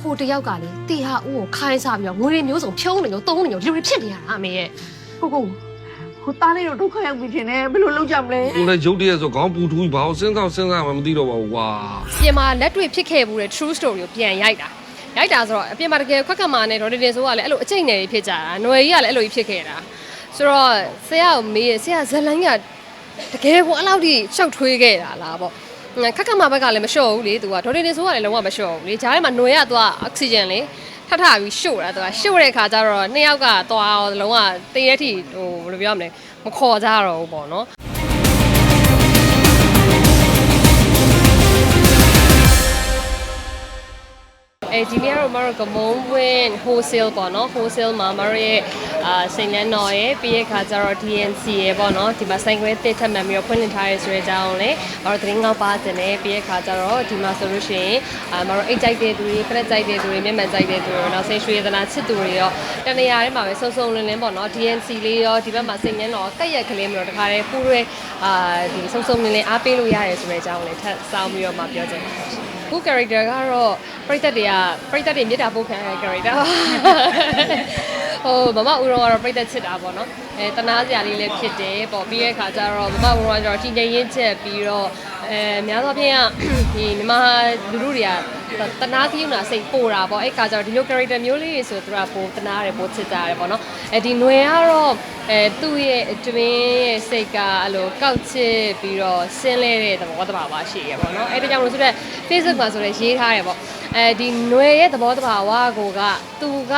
ဟိုတယောက်ကလေတီဟာဦးကိုခိုင်းစားပြီးတော့ငွေတွေမျိုးစုံဖြုံးနေလို့တုံးနေလို့လူတွေဖြစ်နေရတာအမေရဲ့ကိုကိုဟိုသားလေးတော့ဒုက္ခရောက်ပြီထင်တယ်ဘယ်လိုလုပ်ကြမလဲကိုလည်းရုပ်တရက်ဆိုခေါင်းပူထူးပြီးဘာလို့စဉ်းစားစဉ်းစားမှမသိတော့ပါဘူးကွာပြင်မာလက်တွေ့ဖြစ်ခဲ့မှုတဲ့ true story ကိုပြန်ရိုက်တာရိုက်တာဆိုတော့အပြင်မှာတကယ်ခွက်ကမာနဲ့ဒေါ်တင်တင်ဆိုကလည်းအဲ့လိုအကျိတ်နယ်တွေဖြစ်ကြတာຫນွယ်ကြီးကလည်းအဲ့လိုကြီးဖြစ်ခဲ့တာဆိုတော့ဆရာကိုမေးရဆရာဇလန်းကတကယ်ကိုအဲ့လောက်ထိရှောက်ထွေးခဲ့တာလားပေါ့ ခက်ခက်မာဘက်ကလည်းမလျှော့ဘူးလေသူကဒေါ်တင်တင်ဆိုကလည်းလုံးဝမလျှော့ဘူးလေဂျားထဲမှာຫນွယ်ကသူကအောက်ဆီဂျင်လေထထပြီးရှို့တာသူကရှို့တဲ့ခါကျတော့နှစ်ယောက်ကသွားတော့လုံးဝတေးရထိဟိုဘယ်လိုပြောမလဲမခေါ်ကြတော့ဘူးပေါ့နော်အဲဒီနေ့ကတော့မတို့ကမုံဝင်း wholesale ပေါ့နော် wholesale မှာမတို့ရဲ့ အာစိန်လန်းတော်ရဲ့ပြီးရခါကျတော့ DNC ရဲ့ပေါ့နော်ဒီမှာဆိုင်ခွဲတစ်ထပ်မှန်ပြီးတော့ဖွင့်လှစ်ထားရဲဆိုတဲ့အကြောင်းလည်းမတို့သတင်းကောက်ပါတင်တယ်ပြီးရခါကျတော့ဒီမှာဆိုလို့ရှိရင်အာမတို့အိတ်ကြိုက်တဲ့သူတွေဖရက်ကြိုက်တဲ့သူတွေမျက်မှန်ကြိုက်တဲ့သူတွေနောက်ဆင်းရွှေရတနာချစ်သူတွေရောတနေရာထဲမှာပဲစုံစုံလင်းလင်းပေါ့နော် DNC လေးရောဒီဘက်မှာစိန်လန်းတော်ကက်ရက်ကလေးမျိုးတခါတည်းပူရဲအာဒီစုံစုံလင်းလင်းအားပေးလို့ရတယ်ဆိုတဲ့အကြောင်းလည်းထပ်စောင်းပြီးတော့မှပြောချင်ပါတယ် ခု character ကတော့ပရိသတ်တွေကပရိသတ်တွေမြစ်တာပို့ခံရတဲ့ character ဟိုမမဦးရောကတော့ပရိသတ်ချစ်တာပေါ့နော်အဲတနာစရာလေးလည်းဖြစ်တယ်ပေါ့ပြီးတဲ့အခါကျတော့မမဦးရောကတော့တည်ငြိမ်ရင်းချက်ပြီးတော့အဲများသောဖြင့်ကဒီမြန်မာလူလူတွေက တနာသီးဥနာစိတ်ပိုတာပေါ့အဲ့ခါကျတော့ဒီလို character မျိုးလေးတွေဆိုသူကပိုတနာတယ်ပိုချစ်ကြတယ်ပေါ့နော်အဲဒီຫນွေကတော့အဲသူ့ရဲ့အတွင်းရဲ့စိတ်ကအဲ့လိုကောက်ချစ်ပြီးတော့ဆင်းလဲတဲ့သဘောတဘာဝရှိရပေါ့နော်အဲ့ဒါကြောင့်လို့ဆိုတော့ Facebook မှာဆိုလည်းရေးထားတယ်ပေါ့ အဲဒီຫນွေရဲ့သဘောတဘာဝကိုကသူက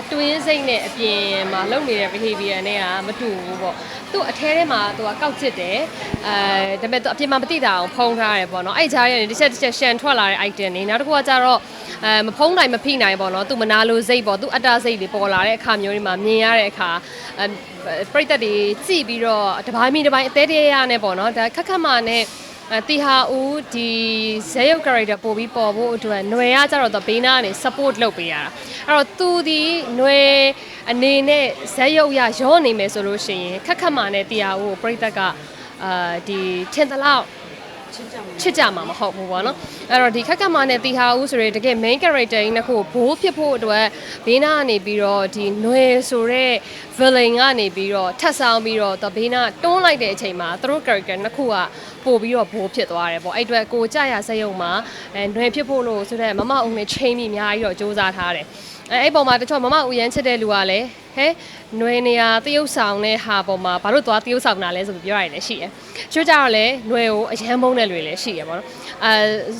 အတွင်းစိတ်နဲ့အပြင်မှာလုပ်နေတဲ့ behavior နဲ့ကမတူဘူးပေါ့သူ့အထဲထဲမှာသူကကောက်ချစ်တယ်အဲဒါပေမဲ့သူအပြင်မှာမသိတာအောင်ဖုံးထားတယ်ပေါ့နော်အဲ့ကြားရဲ့တစ်ချက်တစ်ချက်ရှန်ထွက်လာတဲ့ item တွေနောက်တစ်ခုကကျတော့အဲမဖုံးနိုင်မဖိနိုင်ပေါ့နော်သူမနာလိုစိတ်ပေါ့သူအတ္တစိတ်တွေပေါ်လာတဲ့အခါမျိုးတွေမှာမြင်ရတဲ့အခါအဲပြိတ္တတွေကြည့်ပြီးတော့တပိုင်းမီတပိုင်းအသေးသေးရနဲ့ပေါ့နော်ဒါခက်ခက်မှနဲ့ အဲတီဟာဦးဒီဇဲရုပ် character ပို့ပြီးပေါ်ဖို့အတွက်ຫນွယ်ရကြတော့ဘေးနားကနေ support လုပ်ပေးရတာအဲ့တော့သူဒီຫນွယ်အနေနဲ့ဇက်ရုပ်ရရောနေမယ်ဆိုလို့ရှိရင်ခက်ခက်မာနဲ့တီဟာဦးကိုပြိသက်ကအာဒီထင်သလောက် ချစ်ကြမှာမဟုတ်ဘူးပေါ့နော်အဲ့တော့ဒီခက်ခက်မာနဲ့တီဟာဦးဆိုရဲတကယ် main character ကြီးနှစ်ခုကိုဘိုးဖြစ်ဖို့အတွက်ဘေးနားကနေပြီးတော့ဒီຫນွယ်ဆိုရဲ villain ကနေပြီးတော့ထပ်ဆောင်ပြီးတော့တဘေးနားတွန်းလိုက်တဲ့အချိန်မှာသူတို့ character နှစ်ခုကပို့ပြီးတော့ဘိုးဖြစ်သွားတယ်ပေါ့အဲ့အတွက်ကိုကြရစက်ရုံမှာအဲຫນွယ်ဖြစ်ဖို့လို့ဆိုတော့မမအုံနဲ့ချိန်ပြီးအများကြီးတော့စူးစမ်းထားတယ် အဲအဲ့ပုံမှာတချို့မမဦးရမ်းချစ်တဲ့လူကလည်းဟဲနွယ်နေရတရုပ်ဆောင်တဲ့ဟာပေါ်မှာဘာလို့သွားတရုပ်ဆောင်တာလဲဆိုပြီးပြောရတယ်လည်းရှိတယ်။ကျွတ်ကြတော့လည်းနွယ်ကိုအရန်မုန်းတဲ့လူတွေလည်းရှိတယ်ပေါ့နော်။အဲ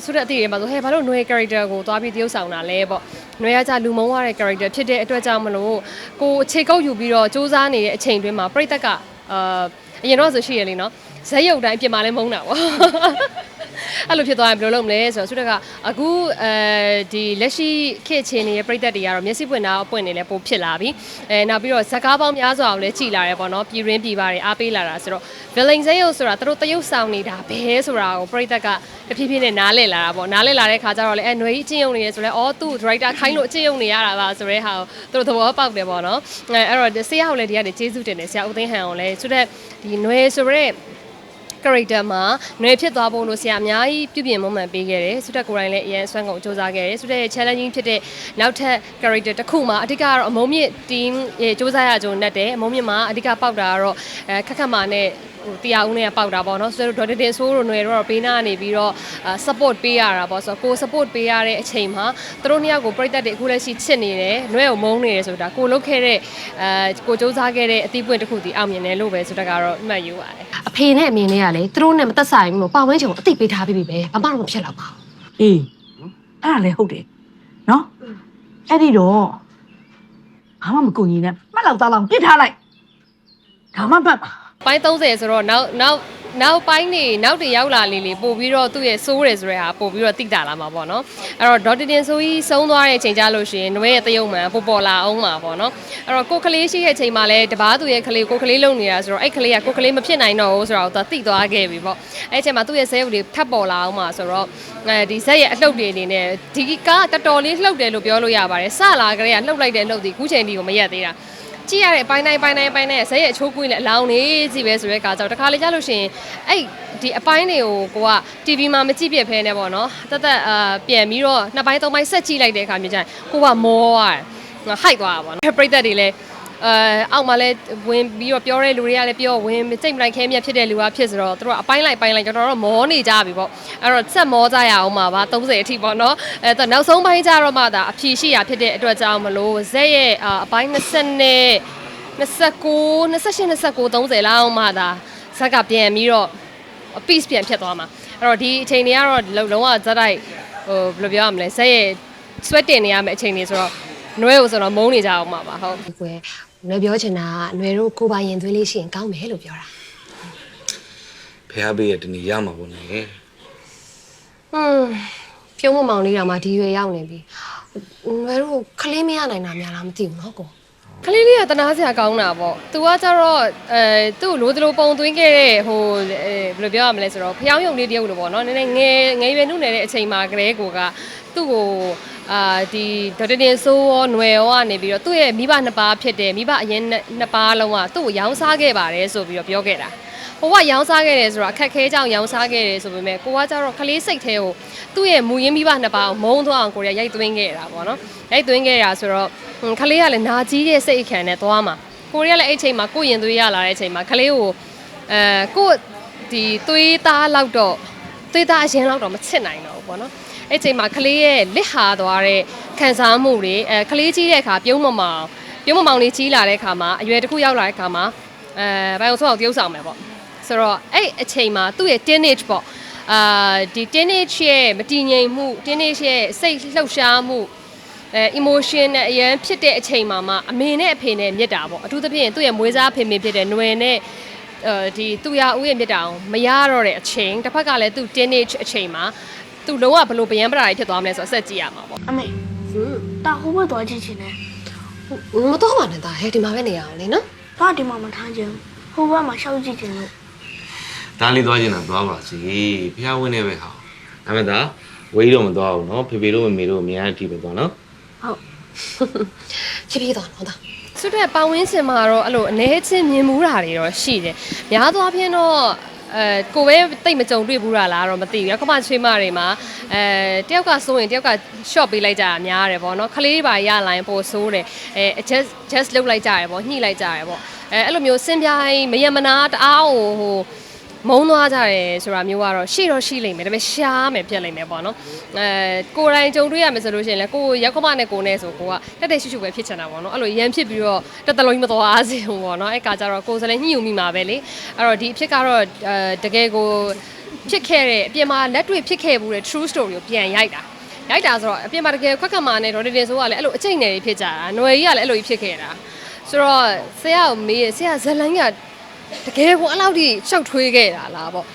ဆိုတဲ့အသည့်တွေမှာဆိုဟဲဘာလို့နွယ် character ကိုသွားပြီးတရုပ်ဆောင်တာလဲပေါ့။နွယ်ကကြလူမုန်းရတဲ့ character ဖြစ်တဲ့အတွက်ကြောင့်မလို့ကိုအခြေကုပ်ယူပြီးတော့စူးစမ်းနေတဲ့အချိန်တွင်းမှာပြိတ္တကအာအရင်တော့ဆိုရှိရလေနော်။ဇက်ရုပ်တိုင်းပြင်မာလဲမုန်းတာပေါ့။ အဲ့လိုဖြစ်သွားရင်ဘယ်လိုလုပ်မလဲဆိုတော့ဆုတကအခုအဲဒီလက်ရှိခေတ်ချင်းနေတဲ့ပြည်သက်တွေကတော့မျက်စိပွင့်တာအပွင့်နေလဲပိုဖြစ်လာပြီအဲနောက်ပြီးတော့ဇကားပေါင်းများစွာကိုလည်းကြည်လာတယ်ပေါ့နော်ပြည်ရင်းပြည်ပါတွေအားပေးလာတာဆိုတော့ villain ဇက်ရုပ်ဆိုတာသူတို့တရုပ်ဆောင်နေတာဘဲဆိုတာကိုပြည်သက်ကတဖြည်းဖြည်းနဲ့နားလည်လာတာပေါ့နားလည်လာတဲ့ခါကျတော့လေအဲຫນွေကြီးအချင်းယုံနေတယ်ဆိုလဲအော်သူ့ director ခိုင်းလို့အချင်းယုံနေရတာပါဆိုတဲ့ဟာကိုသူတို့သဘောပေါက်တယ်ပေါ့နော်အဲအဲ့တော့ဆရာကိုလည်းဒီကနေကျေးဇူးတင်တယ်ဆရာဦးသိန်းဟန်ကိုလည်းဆိုတော့ဒီຫນွေဆိုရဲ character မှာနွယ်ဖြစ်သွားပုံလို့ဆရာအများကြီးပြုပြင်မွမ်းမံပေးခဲ့တယ်ဆုတက်ကိုယ်တိုင်လည်းအရင်အစွမ်းကုန်စူးစမ်းခဲ့တယ်ဆုတက်ရဲ့ challenging ဖြစ်တဲ့နောက်ထပ် character တစ်ခုမှာအဓိကတော့အမုံမြင့် team ရဲ့စူးစမ်းရကြုံနဲ့တဲ့အမုံမြင့်မှာအဓိကပေါက်တာကတော့ခက်ခက်မာနဲ့ဟိုတရားဦးနဲ့ပေါက်တာပေါ့နော်ဆိုတော့ဒေါက်တာတင်ဆိုးတို့နယ်တော့ဘေးနားကနေပြီးတော့ support ပေးရတာပေါ့ဆိုတော့ကို support ပေးရတဲ့အချိန်မှာသူတို့နှစ်ယောက်ကိုပြိတ္တတွေအခုလက်ရှိချစ်နေတယ်နွဲ့ကိုမုန်းနေတယ်ဆိုတာကိုလုတ်ခဲ့တဲ့အဲကိုစူးစမ်းခဲ့တဲ့အသီးပွင့်တစ်ခုဒီအောင်မြင်တယ်လို့ပဲဆိုတော့ကတော့မှတ်ယူပါတယ် အဖေနဲ့အမေနဲ့ကလေသူတို့နဲ့မသက်ဆိုင်ဘူးလို့ပါဝင်းချုံအသိပေးထားပြီးပြီပဲဘာမှတော့မဖြစ်တော့ပါဘူးအေးအဲ့ဒါလည်းဟုတ်တယ်နော်အဲ့ဒီတော့ဘာမှမကူညီနဲ့မှတ်လောက်သားလောက်ပြစ်ထားလိုက်ဒါမှမှတ်ပါပိုင်း30ဆိုတော့နောက်နောက် နောက်ပိုင်းနေနောက်တည်ရောက်လာလေလေပို့ပြီးတော့သူ့ရဲ့စိုးတယ်ဆိုတဲ့ဟာပို့ပြီးတော့တိတာလာမှာပေါ့နော်အဲ့တော့ဒေါက်တာတင်ဆိုကြီးဆုံးသွားတဲ့အချိန်ကြလို့ရှိရင်နွေရဲ့တယုံမှန်ပေါ်ပေါ်လာအောင်မှာပေါ့နော်အဲ့တော့ကိုကလေးရှိတဲ့အချိန်မှာလဲတပားသူရဲ့ကလေးကိုကလေးလုံနေတာဆိုတော့အဲ့ကလေးကကိုကလေးမဖြစ်နိုင်တော့ဘူးဆိုတော့သူတိသွားခဲ့ပြီပေါ့အဲ့အချိန်မှာသူ့ရဲ့ဇဲုပ်တွေထပ်ပေါ်လာအောင်မှာဆိုတော့အဲဒီဇက်ရဲ့အလှုပ်တွေအနေနဲ့ဒီကားတော်တော်လေးလှုပ်တယ်လို့ပြောလို့ရပါတယ်စလာကလေးကလှုပ်လိုက်တဲ့အလှုပ်ဒီခုချိန်ဒီကိုမရက်သေးတာ ကြည့်ရတဲ့အပိုင်းတိုင်းပိုင်းတိုင်းပိုင်းတိုင်းဇက်ရဲ့အချိုးကွင်းနဲ့အလောင်းနေကြည့်ပဲဆိုရဲကာကြောင့်တခါလေကြာလို့ရှိရင်အဲ့ဒီအပိုင်းတွေကိုကိုက TV မှာမကြည့်ပြဖဲနဲ့ပေါ့နော်တသက်အာပြန်ပြီးတော့နှစ်ပိုင်းသုံးပိုင်းဆက်ကြည့်လိုက်တဲ့အခါမျိုးကျရင်ကိုကမောရတယ်ငါဟိုက်သွားတာပေါ့နော်ပရိသတ်တွေလည်း အဲအောက်မှာလဲဝင်ပြီးတော့ပြောတဲ့လူတွေကလည်းပြောဝင်စိတ်မလိုက်ခဲမြက်ဖြစ်တဲ့လူကဖြစ်ဆိုတော့သူတို့ကအပိုင်းလိုက်ပိုင်းလိုက်ကျွန်တော်တို့မောနေကြပြီပေါ့အဲ့တော့ဆက်မောကြရအောင်ပါပါ30အထိပေါ့နော်အဲတော့နောက်ဆုံးပိုင်းကျတော့မှဒါအဖြေရှိရဖြစ်တဲ့အတွက်ကြောင့်မလို့ဇက်ရဲ့အာအပိုင်း20နဲ့29 28 29 30လောက်မှဒါဇက်ကပြန်ပြီးတော့ piece ပြန်ဖြစ်သွားမှာအဲ့တော့ဒီအချိန်တွေကတော့လုံးလုံးဝဇက်တိုက်ဟိုဘယ်လိုပြောရမလဲဇက်ရဲ့ sweat တင်နေရမယ့်အချိန်တွေဆိုတော့နွဲကိုဆိုတော့မုန်းနေကြအောင်ပါပါဟုတ်ဒီကွယ် နွယ်ပြောချင်တာကနွယ်တို့ကိုပါရင်သွေးလေးရှိရင်ကောင်းမယ်လို့ပြောတာဖះပေးရတနေ့ရမှာပေါ့နေဟွန်းပြုံးမမောင်လေးတောင်မှဒီရွယ်ရောက်နေပြီနွယ်တို့ခလေးမရနိုင်တာများလားမသိဘူးနော်ကိုကလေးလေးကတနာစရာကောင်းတာပေါ့။ तू ကကြတော့အဲသူ့လိုတလိုပုံသွင်းခဲ့တဲ့ဟိုအဲဘယ်လိုပြောရမလဲဆိုတော့ဖျောင်းယုံလေးတယောက်လိုပေါ့နော်။နည်းနည်းငယ်ငယ်ရွယ်နှုတ်နေတဲ့အချိန်မှာကလေးကိုကသူ့ကို အာဒီဒေါက်တာတင်ဆိုးရောຫນွယ်ရောကနေပြီးတော့သူ့ရဲ့မိဘနှစ်ပါးဖြစ်တယ်မိဘအရင်နှစ်ပါးလုံးကသူ့ကိုရောင်းစားခဲ့ပါတယ်ဆိုပြီးတော့ပြောခဲ့တာ။ဟိုကရောင်းစားခဲ့တယ်ဆိုတော့အခက်ခဲကြောင့်ရောင်းစားခဲ့တယ်ဆိုပေမဲ့ကိုကကြတော့ကလေးစိတ်သေးကိုသူ့ရဲ့မူရင်းမိဘနှစ်ပါးကိုမုန်းသွားအောင်ကိုရရိုက်သွင်းခဲ့တာပေါ့နော်။ရိုက်သွင်းခဲ့တာဆိုတော့ဟွန်းကလေးကလည်းနာကြီးတဲ့စိတ်အခမ်းနဲ့သွားမှာကိုရီးယားလည်းအဲ့ချိန်မှာကိုရင်သွေးရလာတဲ့အချိန်မှာကလေးကိုအဲကိုဒီသွေးသားလောက်တော့သွေးသားအရင်လောက်တော့မချစ်နိုင်တော့ဘူးပေါ့နော်။ အဲ့ချိန်မှာကလေးရဲ့လစ်ဟာသွားတဲ့ခံစားမှုတွေအဲကလေးကြီးတဲ့အခါပြုံးမမောင်ပြုံးမမောင်လေးကြီးလာတဲ့အခါမှာအရွယ်တစ်ခုရောက်လာတဲ့အခါမှာအဲဘိုင်အောင်ဆောက်တရုပ်ဆောင်မယ်ပေါ့။ဆိုတော့အဲ့အချိန်မှာသူ့ရဲ့ teenage ပေါ့အာဒီ teenage ရဲ့မတည်ငြိမ်မှု teenage ရဲ့စိတ်လှုပ်ရှားမှုအဲ emotion နဲ့အရန်ဖြစ်တဲ့အချိန်မှာမှအမေနဲ့အဖေနဲ့မြစ်တာပေါ့အထူးသဖြင့်သူ့ရဲ့မွေးစားဖေမေဖြစ်တဲ့ຫນွယ်နဲ့အဲဒီသူရဦးရဲ့မြစ်တာအောင်မရတော့တဲ့အချိန်တစ်ဖက်ကလည်းသူ teenage အချိန်မှာ သူလုံးဝဘလို့ဗျံပရာကြီးဖြစ်သွားမလဲဆိုတော့ဆက်ကြည့်ရမှာပေါ့အမေတာဟိုဘက်သွားကြည့်ချင်တယ်မတော်ပါနဲ့ဒါဟဲ့ဒီမှာပဲနေရအောင်လေနော်ဘာဒီမှာမထားချင်ဟိုဘက်မှာရှောက်ကြည့်ချင်လို့ဒါလေးသွားချင်တာသွားပါစေဖျားဝင်နေပဲဟာဒါမဲ့ဒါဝေးတော့မသွားဘူးနော်ဖေဖေတို့မေမေတို့အများကြီးထိပဲသွားနော်ဟုတ်ချစ်ပြီးသွားနော်ဒါဆွတ်တဲ့ပဝင်းစင်မှာတော့အဲ့လိုအနေချင်းမြင်မှုတာတွေတော့ရှိတယ်။များသောအားဖြင့်တော့ အဲကိုပဲတိတ်မကြုံတွေ့ဘူးတာလားတော့မသိဘူး။ခမချွေးမတွေမှာအဲတယောက်ကစိုးရင်တယောက်က short ပေးလိုက်ကြတာများတယ်ပေါ့နော်။ခလေးတွေပါရလာရင်ပိုဆိုးတယ်။အဲ adjust just လုပ်လိုက်ကြတယ်ပေါ့ညှိလိုက်ကြတယ်ပေါ့။အဲအဲ့လိုမျိုးစင်ပြိုင်းမယမနာတအားဟိုဟို မုံသွားကြတယ်ဆိုတာမျိုးကတော့ရှိတော့ရှိလိမ့်မယ်ဒါပေမဲ့ရှားမယ်ဖြစ်လိမ့်မယ်ပေါ့နော်အဲကိုယ်တိုင်ကြုံတွေ့ရမယ်ဆိုလို့ရှိရင်လည်းကိုယ်ရောက်ခမနဲ့ကိုယ်နဲ့ဆိုကိုကတက်တက်ရှုရှုပဲဖြစ်ချင်တာပေါ့နော်အဲ့လိုရန်ဖြစ်ပြီးတော့တက်တလုံးကြီးမသွားအားစေဘူးပေါ့နော်အဲ့ကကြတော့ကိုယ်စလည်းညှိယူမိမှာပဲလေအဲ့တော့ဒီအဖြစ်ကတော့အဲတကယ်ကိုဖြစ်ခဲ့တဲ့အပြင်မှာလက်တွေ့ဖြစ်ခဲ့ဘူးတဲ့ true story ကိုပြန်ရိုက်တာရိုက်တာဆိုတော့အပြင်မှာတကယ်ခွက်ခတ်မာနဲ့ဒေါ်တင်တင်ဆိုကလည်းအဲ့လိုအကျိတ်နယ်တွေဖြစ်ကြတာຫນွယ်ကြီးကလည်းအဲ့လိုကြီးဖြစ်ခဲ့တာဆိုတော့ဆရာကိုမေးရဆရာဇလန်းက တကယ်ကိုအဲ့လောက်ထိရှောက်ထွေးခဲ့တာလားပေါ့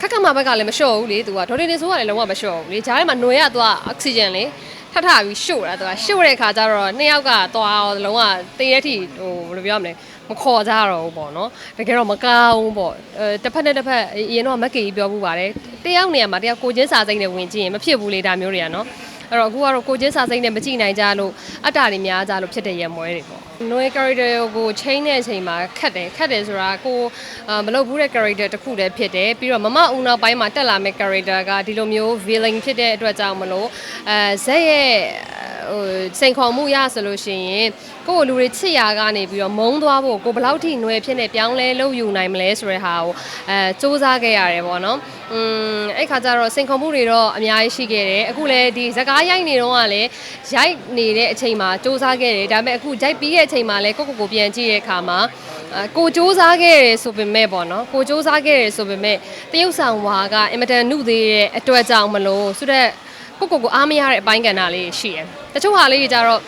ခက်ခက်မဘက်ကလည်းမလျှော့ဘူးလေသူကဒေါ်တင်တင်ဆိုကလည်းလုံးဝမလျှော့ဘူးလေဂျားထဲမှာຫນွေရသွားအောက်ဆီဂျင်လေထထပြီးရှို့တာသူကရှို့တဲ့ခါကျတော့နှစ်ယောက်ကသွားလုံးဝတေးရထိဟိုဘယ်လိုပြောရမလဲမခေါ်ကြတော့ဘူးပေါ့နော်တကယ်တော့မကောင်းဘူးပေါ့အဲတစ်ဖက်နဲ့တစ်ဖက်အရင်တော့မက်ကေကြီးပြောမှုပါတယ်တယောက်နေရာမှာတယောက်ကိုချင်းစာစိမ့်နဲ့ဝင်ကြည့်ရင်မဖြစ်ဘူးလေဒါမျိုးတွေကနော်အဲ့တော့အခုကတော့ကိုချင်းစာစိမ့်နဲ့မကြည့်နိုင်ကြလို့အတ္တတွေများကြလို့ဖြစ်တဲ့ရမွဲတွေပေါ့ noy character ကို change တဲ့အချိန်မှာခက်တယ်ခက်တယ်ဆိုတာကိုအာမလုပ်ဘူးတဲ့ character တစ်ခုတည်းဖြစ်တယ်ပြီးတော့မမဦးနောက်ပိုင်းမှာတက်လာမယ့် character ကဒီလိုမျိုး villain ဖြစ်တဲ့အတွက်ကြောင့်မလို့အဲဇက်ရဲ့ဟိုစိန်ခေါ်မှုရဆိုလို့ရှိရင်ကိုယ့်လူတွေချစ်ရာကနေပြီးတော့မုန်းသွားဖို့ကိုဘယ်လောက်ထိຫນွယ်ဖြစ်နေပြောင်းလဲလုပ်ယူနိုင်မလဲဆိုတဲ့ဟာကိုအဲစူးစမ်းခဲ့ရတယ်ပေါ့နော် อืมအဲ့ခါကျတော့စိန်ခေါ်မှုတွေတော့အများကြီးရှိခဲ့တယ်အခုလည်းဒီဇကားရိုက်နေတော့ကလည်းရိုက်နေတဲ့အချိန်မှာစူးစမ်းခဲ့တယ်ဒါပေမဲ့အခုရိုက်ပြီးတဲ့အချိန်မှာလည်းကိုကိုကိုပြန်ကြည့်တဲ့အခါမှာအဲကိုစူးစမ်းခဲ့တယ်ဆိုပေမဲ့ပေါ့နော်ကိုစူးစမ်းခဲ့တယ်ဆိုပေမဲ့တရုပ်ဆောင်ဝါကအင်မတန်နှုတ်သေးတဲ့အတွက်ကြောင့်မလို့ဆိုတော့ကိုကိုကိုအားမရတဲ့အပိုင်းကဏ္ဍလေးရှိတယ်တချို့ဟာလေးတွေကြတော့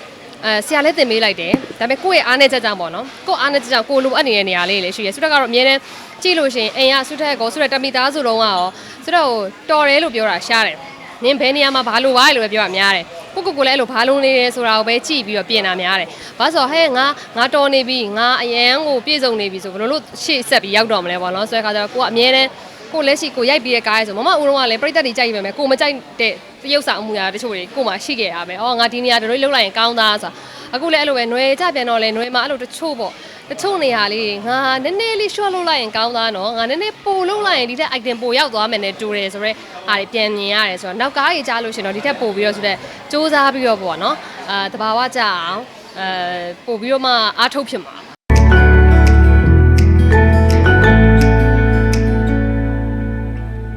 အဲဆရာလည်းတင်ပေးလိုက်တယ်ဒါပေမဲ့ကိုယ့်ရဲ့အားနဲ့ချက်ကြောင့်ပေါ့နော်ကိုယ့်အားနဲ့ချက်ကြောင့်ကိုလိုအပ်နေတဲ့နေရာလေးတွေလည်းရှိရဆုတက်ကတော့အမြဲတမ်းကြည့်လို့ရှိရင်အိမ်ကဆုတက်ကောဆုတက်တမီသားစုလုံးကရောဆုတက်ကိုတော်တယ်လို့ပြောတာရှားတယ်နင်းဘယ်နေရာမှာဘာလို့ပါလို့ပဲပြောတာများတယ်ကိုကိုကိုလည်းအဲ့လိုဘာလုံးနေတယ်ဆိုတာကိုပဲကြည့်ပြီးတော့ပြင်တာများတယ်ဘာလို့ဆိုဟဲ့ငါငါတော်နေပြီငါအရန်ကိုပြည့်စုံနေပြီဆိုဘယ်လိုလို့ရှေ့ဆက်ပြီးရောက်တော့မလဲပေါ့နော်ဆိုတဲ့အခါကျတော့ကိုကအမြဲတမ်းကိုလက်ရှိကိုရိုက်ပြီးတဲ့ကားရဲဆိုမမဦးလုံးကလည်းပြိတ္တတွေကြိုက်ပြီပဲကိုမကြိုက်တဲ့ တရုပ်ဆောင်အမှုရာတချို့တွေကိုမှရှိခဲ့တာပဲ။အော်ငါဒီနေရာတို့လှုပ်လိုက်ရင်ကောင်းသားဆိုတာ အခုလည်းအဲ့လိုပဲຫນွေကြပြန်တော့လဲຫນွေမှာအဲ့လိုတချို့ပေါ့တချို့နေရာလေးငါနည်းနည်းလေး short လုပ်လိုက်ရင်ကောင်းသားနော်ငါနည်းနည်းပိုလုပ်လိုက်ရင်ဒီထက် item ပိုရောက်သွားမယ်နဲ့တူတယ်ဆိုတော့ဟာတွေပြန်မြင်ရတယ်ဆိုတော့နောက်ကားကြီးကြားလို့ရှရင်တော့ဒီထက်ပိုပြီးတော့ဆိုတော့စူးစမ်းပြီးတော့ပေါ့နော်အာတဘာဝကြအောင်အဲပို့ပြီးတော့မှအားထုတ်ဖြစ်မှာ